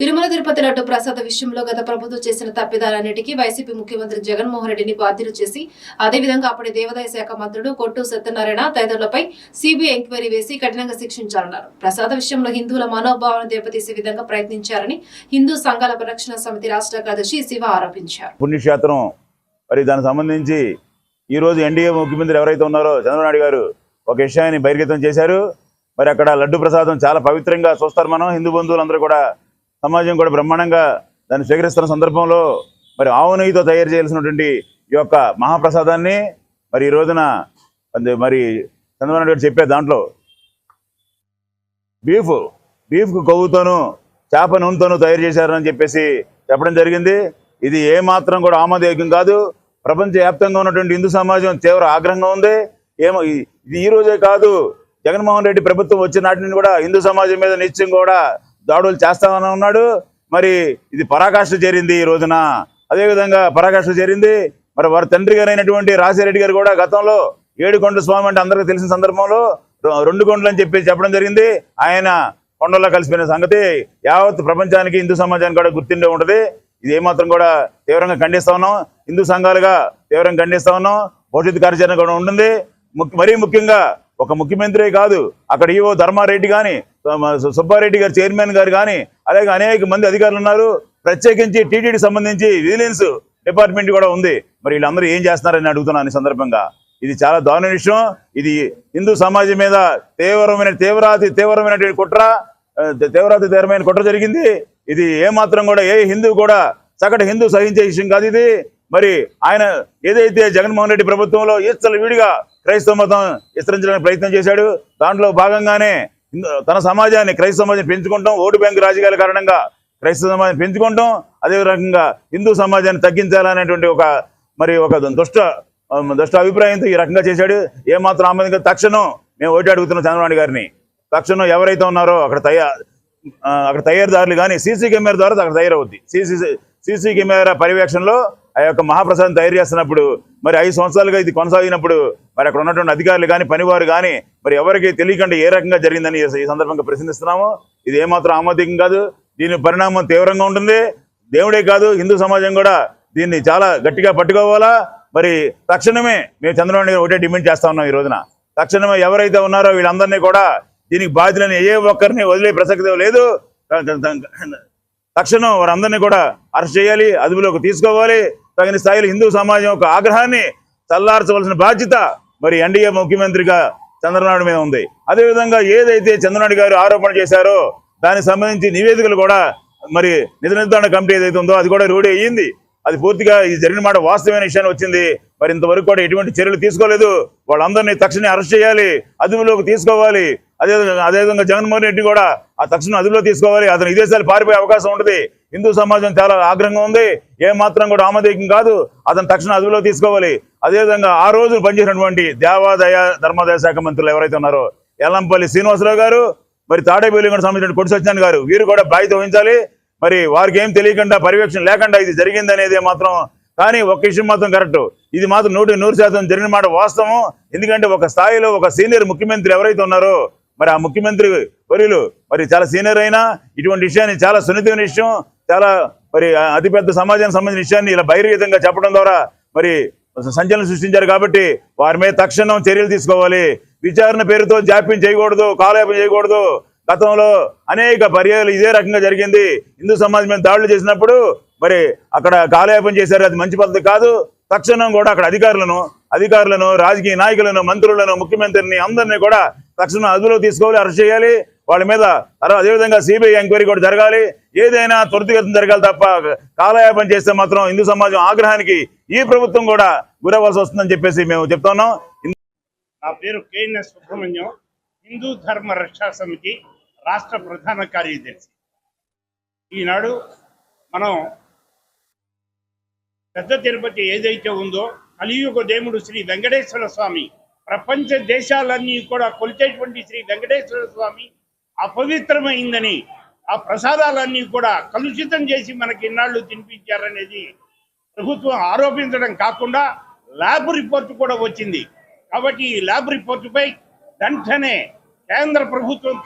తిరుమల తిరుపతి లడ్డు ప్రసాద విషయంలో గత ప్రభుత్వం చేసిన తప్పిదాలన్నిటికీ వైసీపీ ముఖ్యమంత్రి జగన్మోహన్ రెడ్డిని బాధ్యులు చేసి అదేవిధంగా అప్పటి దేవాదాయ శాఖ మంత్రుడు కొట్టు సత్యనారాయణ తదితరులపై సిబిఐ ఎంక్వైరీ వేసి కఠినంగా శిక్షించాలన్నారు. ప్రసాద విషయంలో హిందువుల మనోభావాలను దెబ్బతీసే విధంగా ప్రయత్నించారని హిందూ సంఘాల పరిరక్షణ సమితి రాష్ట్ర కార్యదర్శి శివ ఆరోపించారు. పుణ్యక్షేత్రం మరి దానికి సంబంధించి ఈ రోజు ఎన్డీఏ ముఖ్యమంత్రి ఎవరైతే ఉన్నారో చంద్రబాబు గారు ఒక విషయాన్ని బహిర్గతం చేశారు. మరి అక్కడ లడ్డు ప్రసాదం చాలా పవిత్రంగా చూస్తారు మనం. హిందూ బంధువులందరూ కూడా సమాజం కూడా బ్రహ్మాండంగా దాన్ని స్వీకరిస్తున్న సందర్భంలో మరి ఆవు నెయ్యితో తయారు చేయాల్సినటువంటి ఈ యొక్క మహాప్రసాదాన్ని మరి ఈ రోజున మరి చంద్రబాబు నాయుడు చెప్పే దాంట్లో బీఫ్ బీఫ్ కొవ్వుతోనూ చేప నూనెతోనూ తయారు చేశారని చెప్పేసి చెప్పడం జరిగింది. ఇది ఏ మాత్రం కూడా ఆమోదయోగ్యం కాదు. ప్రపంచ వ్యాప్తంగా ఉన్నటువంటి హిందూ సమాజం తీవ్ర ఆగ్రహంగా ఉంది. ఏమో ఇది ఈ రోజే కాదు. జగన్మోహన్ రెడ్డి ప్రభుత్వం వచ్చిన నాటి నుండి కూడా హిందూ సమాజం మీద నిత్యం కూడా దాడులు చేస్తామని ఉన్నాడు మరి ఇది పరాకాష్ఠ చేరింది ఈ రోజున. అదేవిధంగా పరాకాష్ఠ చేరింది మరి వారి తండ్రి గారైనటువంటి రాజశేరెడ్డి గారు కూడా గతంలో ఏడుకొండ స్వామి అంటే అందరికీ తెలిసిన సందర్భంలో రెండు కొండలు అని చెప్పి చెప్పడం జరిగింది. ఆయన కొండల్లో కలిసిపోయిన సంగతి యావత్ ప్రపంచానికి హిందూ సమాజానికి కూడా గుర్తుండే ఉంటుంది. ఇది ఏమాత్రం కూడా తీవ్రంగా ఖండిస్తా ఉన్నాం. హిందూ సంఘాలుగా తీవ్రంగా ఖండిస్తా ఉన్నాం. భవిష్యత్తు కార్యాచరణ కూడా ఉంటుంది. ముఖ్య- మరీ ముఖ్యంగా ఒక ముఖ్యమంత్రి కాదు. అక్కడ ఈవో ధర్మారెడ్డి కానీ సుబ్బారెడ్డి గారు చైర్మన్ గారు కానీ అలాగే అనేక మంది అధికారులు ఉన్నారు. ప్రత్యేకించి టీటీడీ సంబంధించి విజిలెన్స్ డిపార్ట్మెంట్ కూడా ఉంది. మరి వీళ్ళందరూ ఏం చేస్తున్నారని అడుగుతున్నాను ఈ సందర్భంగా. ఇది చాలా దారుణ విషయం. ఇది హిందూ సమాజం మీద తీవ్రమైన తీవ్రాతి తీవ్రమైనటువంటి కుట్ర తీవ్రాతి తీవ్రమైన కుట్ర జరిగింది. ఇది ఏమాత్రం కూడా ఏ హిందూ కూడా సగటు హిందూ సహించే విషయం కాదు ఇది. మరి ఆయన ఏదైతే జగన్మోహన్ రెడ్డి ప్రభుత్వంలో ఈస్తలు విడిగా క్రైస్తవ మతం విస్తరించడానికి ప్రయత్నం చేశాడు దాంట్లో భాగంగానే తన సమాజాన్ని క్రైస్తవ సమాజం పెంచుకుంటాం. ఓటు బ్యాంకు రాజకీయాల కారణంగా క్రైస్తవ సమాజం పెంచుకుంటాం. అదే రకంగా హిందూ సమాజాన్ని తగ్గించాలనేటువంటి ఒక మరి ఒక దుష్ట దుష్ట అభిప్రాయంతో ఈ రకంగా చేశాడు. ఏమాత్రం ఆమె తక్షణం మేము ఓటు అడుగుతున్నాం చంద్రబాబు గారిని. తక్షణం ఎవరైతే ఉన్నారో అక్కడ తయారు అక్కడ తయారుదారులు కానీ సీసీ కెమెరా ద్వారా అక్కడ తయారవుద్ది. సీసీ సీసీ కెమెరా పర్యవేక్షణలో ఆ యొక్క మహాప్రసాదం తయారు చేస్తున్నప్పుడు మరి ఐదు సంవత్సరాలుగా ఇది కొనసాగినప్పుడు మరి అక్కడ ఉన్నటువంటి అధికారులు కానీ పనివారు కానీ మరి ఎవరికి తెలియకుండా ఏ రకంగా జరిగిందని ఈ- సందర్భంగా ప్రశ్నిస్తున్నాము. ఇది ఏమాత్రం ఆమోదికం కాదు. దీని పరిణామం తీవ్రంగా ఉంటుంది. దేవుడే కాదు హిందూ సమాజం కూడా దీన్ని చాలా గట్టిగా పట్టుకోవాలా. మరి తక్షణమే మేము చంద్రబాబు నాయుడు ఒకటే డిమాండ్ చేస్తా ఉన్నాం ఈ రోజున. తక్షణమే ఎవరైతే ఉన్నారో వీళ్ళందరినీ కూడా దీనికి బాధ్యులని ఏ ఒక్కరిని వదిలే ప్రసక్తి లేదు. తక్షణం వారందరినీ కూడా అరెస్ట్ చేయాలి అదుపులోకి తీసుకోవాలి. తగిన స్థాయిలో హిందూ సమాజం యొక్క ఆగ్రహాన్ని చల్లార్చవలసిన బాధ్యత మరి ఎన్డీఏ ముఖ్యమంత్రిగా చంద్రనాయుడు మీద ఉంది. అదేవిధంగా ఏదైతే చంద్రనాయుడు గారు ఆరోపణ చేశారో దానికి సంబంధించి నివేదికలు కూడా మరి నిధి నిర్ధారణ కమిటీ ఏదైతే ఉందో అది కూడా రూఢి అయ్యింది. అది పూర్తిగా ఇది జరిగిన మాట వాస్తవమైన విషయాన్ని వచ్చింది. మరి ఇంతవరకు కూడా ఎటువంటి చర్యలు తీసుకోలేదు. వాళ్ళందరినీ తక్షణమే అరెస్ట్ చేయాలి అదుపులోకి తీసుకోవాలి. అదేవిధంగా అదేవిధంగా జగన్మోహన్ రెడ్డి కూడా ఆ తక్షణం అదుపులో తీసుకోవాలి. అతను విదేశాలు పారిపోయే అవకాశం ఉంటుంది. హిందూ సమాజం చాలా ఆగ్రహంగా ఉంది. ఏ మాత్రం కూడా ఆమోదయోగ్యం కాదు. అతను తక్షణ అదుపులో తీసుకోవాలి. అదేవిధంగా ఆ రోజు పనిచేసినటువంటి దేవాదాయ ధర్మాదాయ శాఖ మంత్రులు ఎవరైతే ఉన్నారో ఎల్లంపల్లి శ్రీనివాసరావు గారు మరి తాడేపల్లిగూడ సంబంధించిన కొడి సత్యనారాయణ గారు వీరు కూడా బాధ్యత వహించాలి. మరి వారికి ఏం తెలియకుండా పర్యవేక్షణ లేకుండా ఇది జరిగింది అనేది మాత్రం కానీ ఒక విషయం మాత్రం కరెక్ట్ ఇది మాత్రం నూటి నూరు శాతం జరిగిన మాట వాస్తవం. ఎందుకంటే ఒక స్థాయిలో ఒక సీనియర్ ముఖ్యమంత్రి ఎవరైతే ఉన్నారో మరి ఆ ముఖ్యమంత్రి వర్యులు మరి చాలా సీనియర్ అయినా ఇటువంటి విషయాన్ని చాలా సున్నితమైన విషయం. చాలా మరి అతిపెద్ద సమాజానికి సంబంధించిన విషయాన్ని ఇలా బహిర్గతంగా చెప్పడం ద్వారా మరి సంచలనం సృష్టించారు కాబట్టి వారి మీద తక్షణం చర్యలు తీసుకోవాలి. విచారణ పేరుతో జాప్యం చేయకూడదు కాలయాపం చేయకూడదు. గతంలో అనేక పర్యాలు ఇదే రకంగా జరిగింది. హిందూ సమాజం మీద దాడులు చేసినప్పుడు మరి అక్కడ కాలయాపం చేశారు. అది మంచి పద్ధతి కాదు. తక్షణం కూడా అక్కడ అధికారులను అధికారులను రాజకీయ నాయకులను మంత్రులను ముఖ్యమంత్రిని అందరినీ కూడా తక్షణం అదుపులో తీసుకోవాలి అరెస్ట్ చేయాలి. వాళ్ళ మీద తర్వాత అదేవిధంగా సిబిఐ ఎంక్వైరీ కూడా జరగాలి. ఏదైనా త్వరితగతిన జరగాలి తప్ప కాలయాపన చేస్తే మాత్రం హిందూ సమాజం ఆగ్రహానికి ఈ ప్రభుత్వం కూడా గురవ్వాల్సి వస్తుందని చెప్పేసి మేము చెప్తున్నాం నా పేరు కేఎన్ఎస్ సుబ్రహ్మణ్యం. హిందూ ధర్మ రక్షా సమితి రాష్ట్ర ప్రధాన కార్యదర్శి. ఈనాడు మనం పెద్ద తిరుపతి ఏదైతే ఉందో కలియుగ దేవుడు శ్రీ వెంకటేశ్వర స్వామి ప్రపంచ దేశాలన్నీ కూడా కొలిచేటువంటి శ్రీ వెంకటేశ్వర స్వామి అపవిత్రమైందని ఆ ప్రసాదాలన్నీ కూడా కలుషితం చేసి మనకి ఇన్నాళ్ళు తినిపించారనేది ప్రభుత్వం ఆరోపించడం కాకుండా ల్యాబ్ రిపోర్ట్ కూడా వచ్చింది. కాబట్టి ఈ ల్యాబ్ రిపోర్టుపై వెంటనే కేంద్ర ప్రభుత్వం